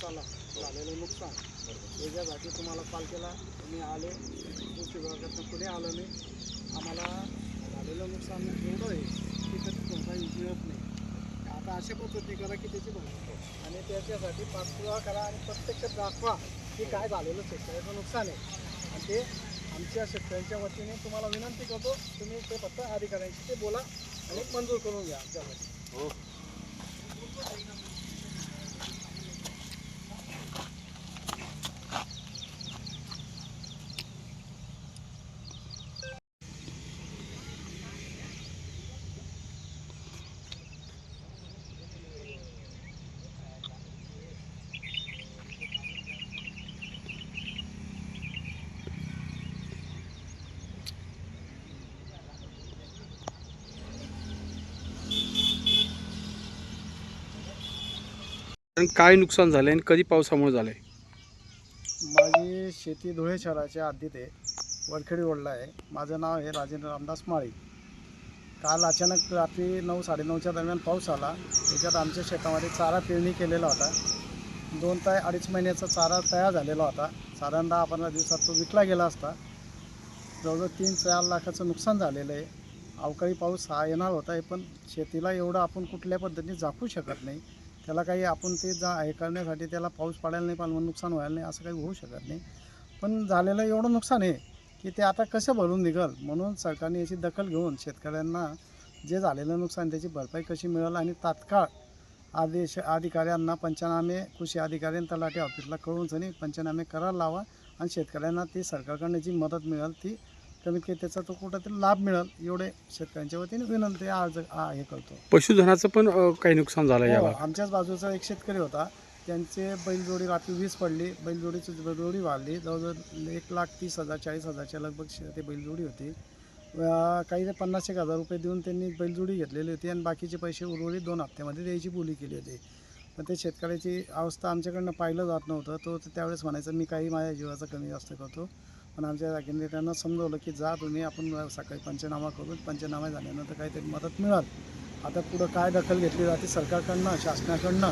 चला झालेलं नुकसान. याच्यासाठी तुम्हाला कॉल केला तुम्ही आले. कृषी विभागातून कुणी आलं नाही. आम्हाला झालेलं नुकसान एवढं आहे की त्याची भरपाई मिळत नाही. आता अशा पद्धती करा की त्याची भरपाई आणि त्याच्यासाठी पाठपुरावा करा आणि प्रत्यक्ष दाखवा की काय झालेलं शेतकऱ्याचं नुकसान आहे. आणि ते आमच्या शेतकऱ्यांच्या वतीने तुम्हाला विनंती करतो तुम्ही ते फक्त अधिकाऱ्यांशी ते बोला आणि मंजूर करून घ्या. हो. आणि काय नुकसान झालं आणि कधी पावसामुळे आहे माझी शेती धुळे शहराच्या हद्दीत आहे. वरखेडी ओढला आहे. माझं नाव आहे राजेंद्र रामदास माळी. काल अचानक रात्री नऊ साडेनऊच्या दरम्यान पाऊस आला. त्याच्यात आमच्या शेतामध्ये चारा पेरणी केलेला होता. दोन ते अडीच महिन्याचा चारा तयार झालेला होता. साधारण दहा पंधरा दिवसात तो विकला गेला असता. जवळजवळ तीन चार लाखाचं नुकसान झालेलं आहे. अवकाळी पाऊस हा येणार होता आहे पण शेतीला एवढं आपण कुठल्या पद्धतीने झाकू शकत नाही. त्याला काही आपण ते जा हे करण्यासाठी त्याला पाऊस पडायला नाही पाहिजे नुकसान व्हायला नाही असं काही होऊ शकत नाही. पण झालेलं एवढं नुकसान आहे की ते आता कसं भरून निघल? म्हणून सरकारने याची दखल घेऊन शेतकऱ्यांना जे झालेलं नुकसान त्याची भरपाई कशी मिळेल? आणि तात्काळ आदेश अधिकाऱ्यांना पंचनामे कृषी अधिकारी आणि तलाठी ऑफिसला कळवून सनी पंचनामे करायला लावा आणि शेतकऱ्यांना ती सरकारकडनं जी मदत मिळेल ती कमीत कमी त्याचा तो कुठंतरी लाभ मिळेल एवढे शेतकऱ्यांच्या वतीने विनंती आज आ- हे करतो. पशुधनाचं पण अं, काही नुकसान झालं हो, याला? आमच्याच बाजूचा एक शेतकरी होता त्यांचे बैलजोडी रात्री वीज पडली बैलजोडीची बैलजोडी वाढली जवळजवळ एक लाख तीस हजार चाळीस हजारच्या लगभग शे- ते बैलजोडी होती. अं, काही ते पन्नास एक हजार रुपये देऊन त्यांनी बैलजोडी घेतलेली होती आणि बाकीचे पैसे उर्वरित दोन हप्त्यामध्ये द्यायची बोली केली होती. पण ते शेतकऱ्याची अवस्था आमच्याकडनं पाहिलं जात नव्हतं. तो त्यावेळेस म्हणायचं मी काही माझ्या जीवाचा कमी जास्त करतो. पण आमच्या जागेने त्यांना समजवलं की जा तुम्ही आपण सकाळी पंचनामा करू. पंचनामा झाल्यानंतर काहीतरी मदत मिळाल. आता पुढं काय दखल घेतली जाते सरकारकडनं शासनाकडनं?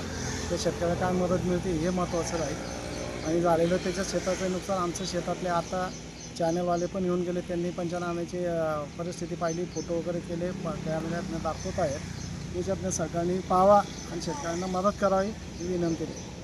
ते शेतकऱ्याला काय मदत मिळते हे महत्त्वाचं राहील. आणि झालेलं त्याच्या शेताचं नुकसान आमचं शेतातले आता चॅनलवाले पण येऊन गेले. त्यांनी पंचनाम्याची परिस्थिती पाहिली फोटो वगैरे केले. प- कॅमेऱ्यातनं दाखवत आहेत. त्याच्यातनं सरकारने पाहावा आणि शेतकऱ्यांना मदत करावी ही विनंती आहे.